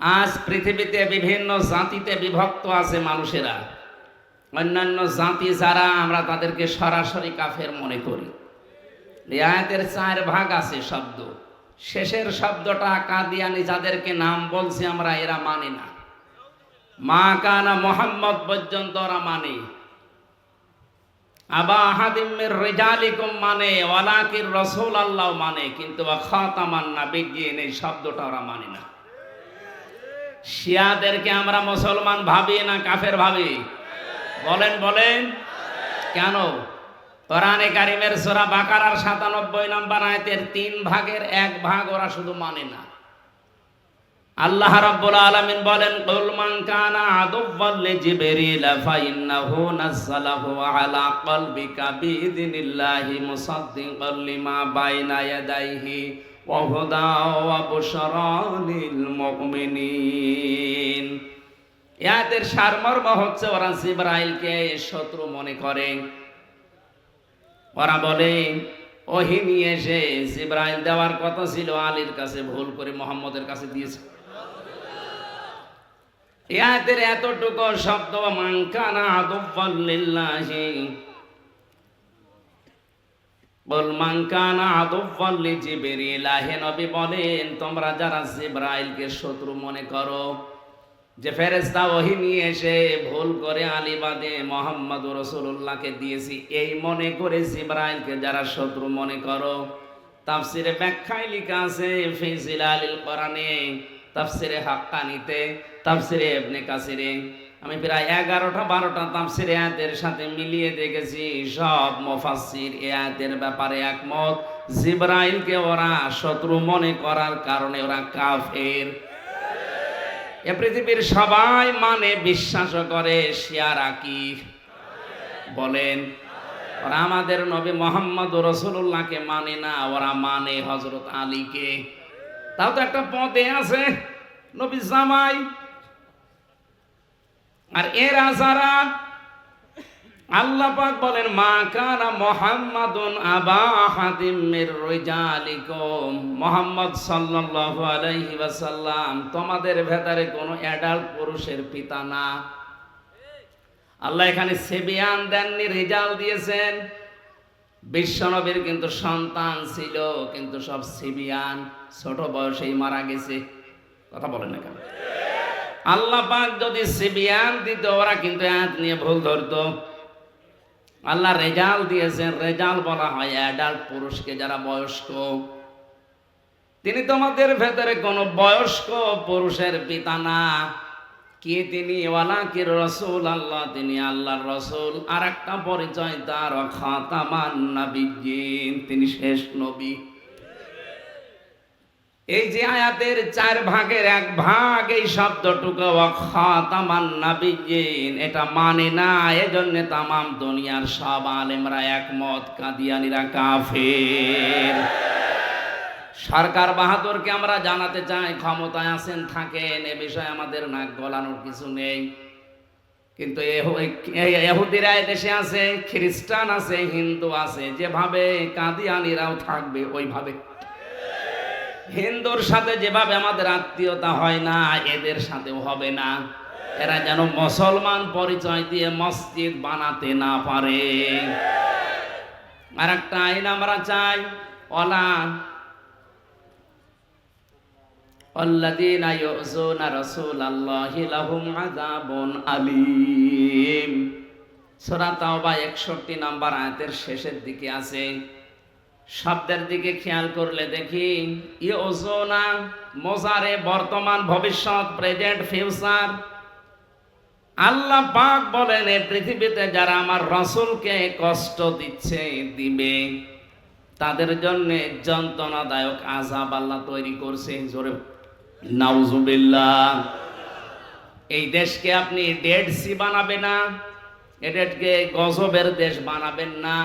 আজ পৃথিবীতে বিভিন্ন জাতিতে বিভক্ত আছে মানুষেরা। অন্যান্য জাতি যারা, আমরা তাদেরকে সরাসরি কাফের মনে করি। এই আয়াতের চার ভাগ আছে শব্দ। শেষের শব্দটা কাদিয়ানি যাদেরকে নাম বলছি আমরা, এরা মানে না। মা কানা মোহাম্মদ পর্যন্ত ওরা মানে। আবা হাদিমের রেজালিকুম মানে ওয়ালাকির রসুল আল্লাহ মানে কিন্তু খাতামান নাবিগিন এই শব্দটা ওরা মানে না। শিয়াদেরকে আমরা মুসলমান ভাবি না কাফের ভাবি? বলেন বলেন। কেন? কোরআনে কারিমের সোরা বাকারার সাতানব্বই নম্বর আয়তের তিন ভাগের এক ভাগ ওরা শুধু মানে না। আল্লাহ রাব্বুল আলামিন বলেন, কুল মান কানা আদুওয়াল লিজিবরিল ফাইন্নাহু নাযালাহু আলা কলবিকা বিইذنিল্লাহি মুসাদ্দিকাল লিমা বাইনা ইয়াদাইহি। ইয়াদের সারমর্ম হচ্ছে ওরা জিবরাইলকে শত্রু মনে করে। ওরা বলে, ওহি নিয়ে এসে জিব্রাইল দেওয়ার কথা ছিল, আলীর কাছে ভুল করে মোহাম্মদের কাছে দিয়েছে। ইয়াদের এতটুকু শব্দ, মানকানা আদুল্লিল্লাহি তোমরা যারা জিব্রাইলকে শত্রু মনে করো, যে ফেরেস্তা ওহি নিয়ে এসে ভুল করে আলিবাদে মোহাম্মদ রসুল্লাহকে দিয়েছি, এই মনে করে জিব্রাইলকে যারা শত্রু মনে করো, তাফসিরে ব্যাখ্যায় লিখা আছে ফিজিল আলিল কোরআনে, তাফসিরে হাক্কানিতে, তাফসিরে এবনে কাসিরে আমি প্রায় এগারোটা, বারোটা তাফসিরে আয়াতের সাথে মিলিয়ে দেখেছি। সব মুফাসসির এ আয়াতের ব্যাপারে একমত। জিব্রাইলকে ওরা শত্রু মনে করার কারণে ওরা কাফের। এ পৃথিবীর সবাই মানে বিশ্বাস করে, শিয়ারা কি? বলেন, ওরা আমাদের নবী মোহাম্মদ রসুল্লাহকে মানে না, ওরা মানে হজরত আলীকে। তাও তো একটা পদে আছে, নবী জামাই। আর এরা যারা আল্লাহ পাক বলেন, মা কানা মুহাম্মাদুন আবা আহাদিম মির রিজালিকুম। মুহাম্মদ সাল্লাল্লাহু আলাইহি ওয়াসাল্লাম, তোমাদের ভেতরে কোনো অ্যাডাল্ট পুরুষের পিতা না। আল্লাহ এখানে সেবিয়ান দেননি রেজাল্ট দিয়েছেন। বিশ্বনবীর কিন্তু সন্তান ছিল, কিন্তু সব সিবিয়ান। ছোট বয়সেই মারা গেছে। কথা বলেন না কেন? আল্লাহ পাক যদি সিবিয়ান দিত, ওরা কিন্তু হাত নিয়ে ভুল ধরতো। আল্লাহ রেজাল্ট দিয়েছেন রেজাল্ট বলা হয় অ্যাডাল্ট পুরুষকে যারা বয়স্ক। তিনি তোমাদের ভেতরে কোনো বয়স্ক পুরুষের পিতা না। কে তিনি? ওয়ালা কি রসুল? আল্লাহ তিনি আল্লাহর রসুল। আর একটা পরিচয় তার খাতামান নাবিয়িন তিনি শেষ নবী। এই যে আয়াতের চার ভাগের এক ভাগ, এই শব্দটুকু এটা মানে না, এজন্য তামাম দুনিয়ার সব আলেমরা একমত, কাদিয়ানিরা কাফের। সরকার বাহাদুরকে আমরা জানাতে চাই, ক্ষমতায় আছেন, থাকেন, এ বিষয়ে আমাদের নাক গলানোর কিছু নেই। কিন্তু এহুদিরা দেশে আছে, খ্রিস্টান আছে, হিন্দু আছে, যেভাবে কাদিয়ানিরাও থাকবে, ওইভাবে হিন্দুর সাথে যেভাবে আমাদের আত্মীয়তা হয় না এদের সাথেও হবে না এরা যেন মুসলমান পরিচয় দিয়ে মসজিদ বানাতে না পারে আর একটা আইন আমরা চাই অলা الذين يؤذون رسول الله لهم عذاب আলিম সূরা তাওবা 61 নাম্বার আয়াতের শেষের দিকে আছে শব্দের দিকে খেয়াল করলে দেখি ইউজোনা মোজারে বর্তমান ভবিষ্যৎ, প্রেজেন্ট ফিউচার। আল্লাহ পাক বলেন এই পৃথিবীতে যারা আমার রসুলকে কষ্ট দিচ্ছে, দিবে। তাদের জন্য যন্ত্রণাদায়ক আজাব আল্লাহ তৈরি করছে। জোরে এই দেশকে আপনি ডেড সি বানাবেন না, এদেরকে গজবের দেশ বানাবেন না।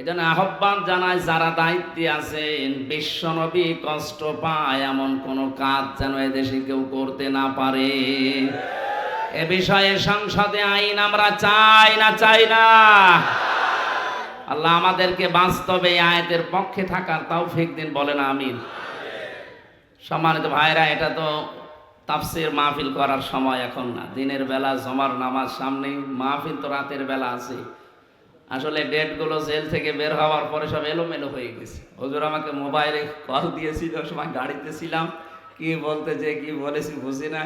এজন্য আহ্বান জানায় যারা দায়িত্বে আছেন বিশ্বনবী কষ্ট পায় এমন কোন কাজ যেন এদেশে কেউ করতে না পারে। এ বিষয়ে সংসদে আইন আমরা চাই না চাই না। আল্লাহ আমাদেরকে বাস্তবে আয়াতের পক্ষে থাকার তাও ফেক দিন, বলেন আমিন। সম্মানিত ভাইরা এটা তো তাফসির মাহফিল করার সময় এখন না। দিনের বেলা জমার নামাজ সামনে মাহফিল তো রাতের বেলা আছে। আসলে ডেটগুলো জেল থেকে বের হওয়ার পরে সব এলোমেলো হয়ে গেছে। হুজুর আমাকে মোবাইলে কল দিয়েছিল, সময় গাড়িতে ছিলাম। কি বলতে, যে কি বলেছি বুঝি না।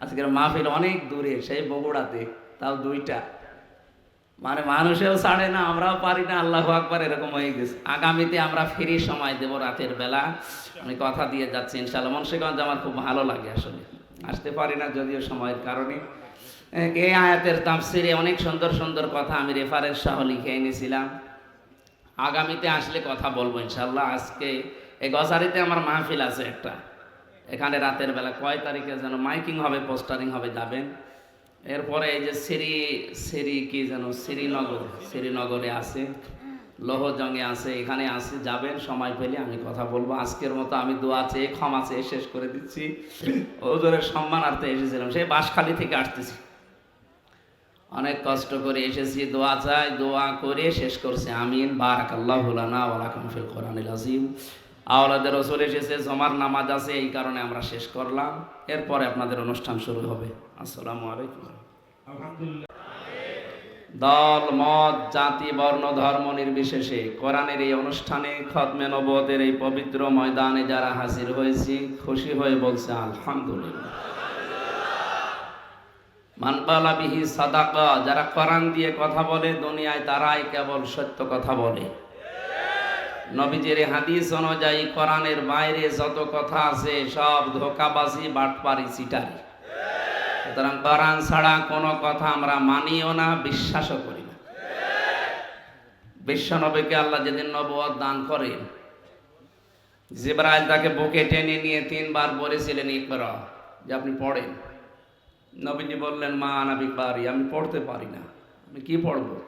আজকের মাহফিল অনেক দূরে, সেই বগুড়াতে, তাও দুইটা। মানে মানুষেও ছাড়ে না, আমরাও পারি না, আল্লাহ আকবার এরকম হয়ে গেছে। আগামীতে আমরা ফ্রি সময় দেব রাতের বেলা। আমি কথা দিয়ে যাচ্ছি ইনশাল্লাহ মুন্সিগঞ্জ আমার খুব ভালো লাগে আসলে। আসতে পারি না যদিও সময়ের কারণে। এই আয়াতের তাফসিরে অনেক সুন্দর সুন্দর কথা আমি রেফারেন্স সহ লিখে এনেছিলাম। আগামীতে আসলে কথা বলব ইনশাল্লাহ আজকে এই গজারিতে আমার মাহফিল আছে একটা। এখানে রাতের বেলা কয় তারিখে যেন মাইকিং হবে, পোস্টারিং হবে, যাবেন। এরপরে এই যে সিরি সিরি কি যেন, শ্রীনগর, শ্রীনগরে আছে, লোহজঙ্গে আছে, এখানে আছে, যাবেন, সময় পেলে আমি কথা বলব। আজকের মতো আমি দোয়া চেয়ে ক্ষমা চেয়ে শেষ করে দিচ্ছি। ওজোরের সম্মানার্থে এসেছিলাম সেই বাঁশখালী থেকে আসতেছি। অনেক কষ্ট করে এসেছি, দোয়া চাই, দোয়া করে শেষ করছে, আমিন। বারাক আল্লাহ আজিম আওলাদের রসুল এসেছে, জমার নামাজ আছে, এই কারণে আমরা শেষ করলাম। এরপরে আপনাদের অনুষ্ঠান শুরু হবে। আসসালামু আলাইকুম। দল, মত, জাতি, বর্ণ, ধর্ম নির্বিশেষে কোরআনের এই অনুষ্ঠানে খতমে নবতের এই পবিত্র ময়দানে যারা হাজির হয়েছি, খুশি হয়ে বলছে, আলহামদুলিল্লাহ। মানবালা বিহি সাদাকা, যারা কোরআন দিয়ে কথা বলে, দুনিয়ায় তারাই কেবল সত্য কথা বলে। নবীজির হাদিস অনুযায়ী, কোরআনের বাইরে যত কথা আছে, সব ধোকাবাজি, বাটপারি চিটারি সুতরাং কোরআন ছাড়া কোনো কথা আমরা মানিও না, বিশ্বাসও করি না। বিশ্বনবীকে আল্লাহ যেদিন নবুয়ত দান করেন, জিব্রাইল তাকে বুকে টেনে নিয়ে তিনবার বলেছিলেন, ইকরা যে আপনি পড়েন। নবীজি বললেন, মা আনাবি পারি, আমি পড়তে পারি না। আমি কি পড়ব?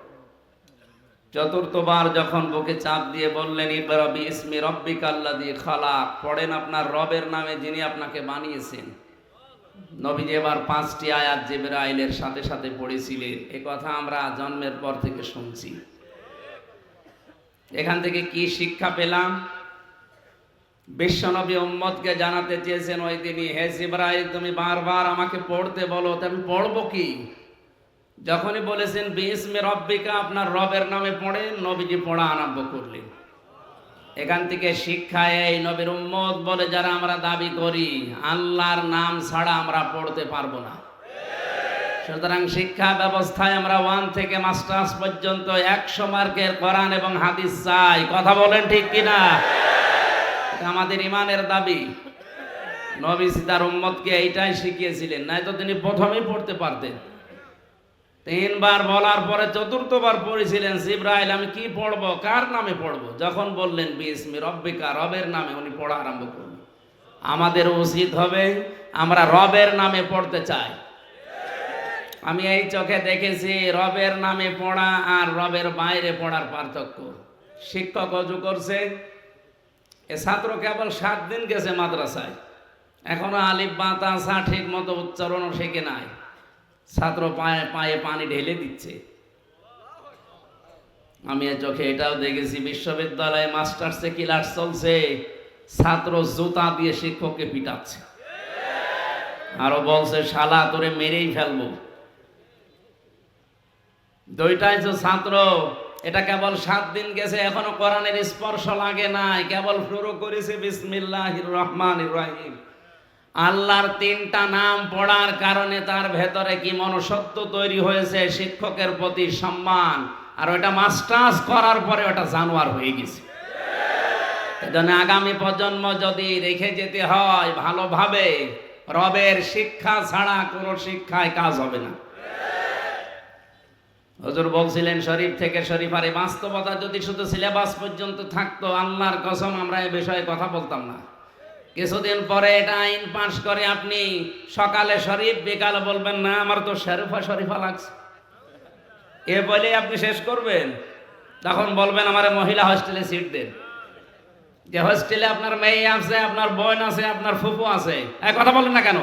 চতুর্থবার যখন বুকে চাপ দিয়ে বললেন ইসমি খালাক। পড়েন আপনার রবের নামে যিনি আপনাকে বানিয়েছেন। নবীজি এবার পাঁচটি আয়াত জিবরাইলের সাথে সাথে পড়েছিলেন। এ কথা আমরা জন্মের পর থেকে শুনছি। এখান থেকে কি শিক্ষা পেলাম? বিশ্বনবী উম্মতকে জানাতে চেয়েছেন ওই দিনই, হে জিব্রাইল, তুমি বারবার আমাকে পড়তে বলো, তা আমি পড়ব কি? যখনই বলেছেন, বিসমে রব্বিকা আপনার রবের নামে পড়ে নবীজি পড়া আরম্ভ করলেন। এখান থেকে শিক্ষা এই নবীর উম্মত বলে, যারা আমরা দাবি করি, আল্লাহর নাম ছাড়া আমরা পড়তে পারব না। সুতরাং শিক্ষা ব্যবস্থায় আমরা ওয়ান থেকে মাস্টার্স পর্যন্ত একশো মার্কের কোরআন এবং হাদিস চাই। কথা বলেন ঠিক কিনা? এটা আমাদের ইমানের দাবি। নবী তার উম্মতকে এইটাই শিখিয়েছিলেন। নাই তো তিনি প্রথমেই পড়তে পারতেন। তিনবার বলার পরে চতুর্থবার পড়েছিলেন, জিব্রাইল, আমি কি পড়ব? কার নামে পড়ব? যখন বললেন, বিসমি রব্বিকা, রবের নামে উনি পড়া আরম্ভ করলেন আমাদের উচিত হবে আমরা রবের নামে পড়তে চাই। আমি এই চোখে দেখেছি রবের নামে পড়া আর রবের বাইরে পড়ার পার্থক্য। শিক্ষক অজু করছে এ ছাত্র কেবল সাত দিন গেছে মাদ্রাসায়। এখনও আলিফ বাতাসা ঠিক মতো উচ্চারণও শেখে নাই। ছাত্র পায়ে পায়ে পানি ঢেলে দিচ্ছে। আমি চোখে এটাও দেখেছি, বিশ্ববিদ্যালয়ে মাস্টার্সে ক্লাস চলছে? ছাত্র জুতা দিয়ে শিক্ষককে পিটাচ্ছে। আরও বলছে, শালা, তোরে মেরেই ফেলব। দুইটাই তো ছাত্র। এটা কেবল সাত দিন গেছে, এখনও কোরআনের স্পর্শ লাগে নাই। কেবল শুরু করেছে বিসমিল্লাহির রহমানির রহিম। আল্লাহর তিনটা নাম পড়ার কারণে তার ভেতরে কি মনসত্ব তৈরি হয়েছে, শিক্ষকের প্রতি সম্মান। আর ওটা মাস্টার্স করার পরে ওটা জানোয়ার হয়ে গেছে। এজন্য আগামী প্রজন্ম যদি রেখে যেতে হয় ভালোভাবে, রবের শিক্ষা ছাড়া কোনো শিক্ষায় কাজ হবে না। হজুর বলছিলেন, শরীফ থেকে শরীফ, আর এই বাস্তবতা যদি শুধু সিলেবাস পর্যন্ত থাকতো, আল্লাহর কসম আমরা এ বিষয়ে কথা বলতাম না। কিছুদিন পরে এটা আইন পাশ করে আপনি সকালে শরীফ, বিকালে বলবেন, না, আমার তো শরীফা শরীফা লাগছে। এ বলে আপনি শেষ করবেন। তখন বলবেন, আমার মহিলা হস্টেলে সিট দেন। যে হস্টেলে আপনার মেয়ে আছে, আপনার বোন আছে, আপনার ফুফু আছে কথা বলেন না কেন?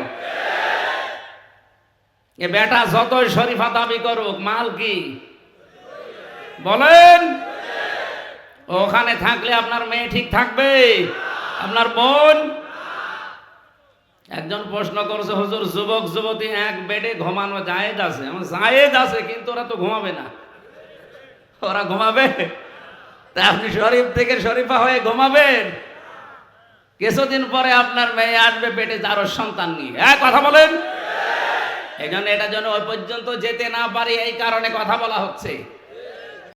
এ বেটা যতই শরীফা দাবি করুক, মাল কি? বলেন? ওখানে থাকলে আপনার মেয়ে ঠিক থাকবে? আপনার বোন? একজন প্রশ্ন করছে, হুজুর, যুবক, যুবতী এক বেডে ঘুমানো জায়েজ আছে? আমার জায়েজ আছে, কিন্তু ওরা তো ঘুমাবে না। ওরা ঘুমাবে? তা আপনি শরীফ থেকে শরীফা হয়ে ঘুমাবেন? কিছুদিন পরে আপনার মেয়ে আসবে পেটে যারো সন্তান নিয়ে। হ্যাঁ কথা বলেন? এই জন্য এটা যেন ওই পর্যন্ত যেতে না পারি এই কারণে কথা বলা হচ্ছে।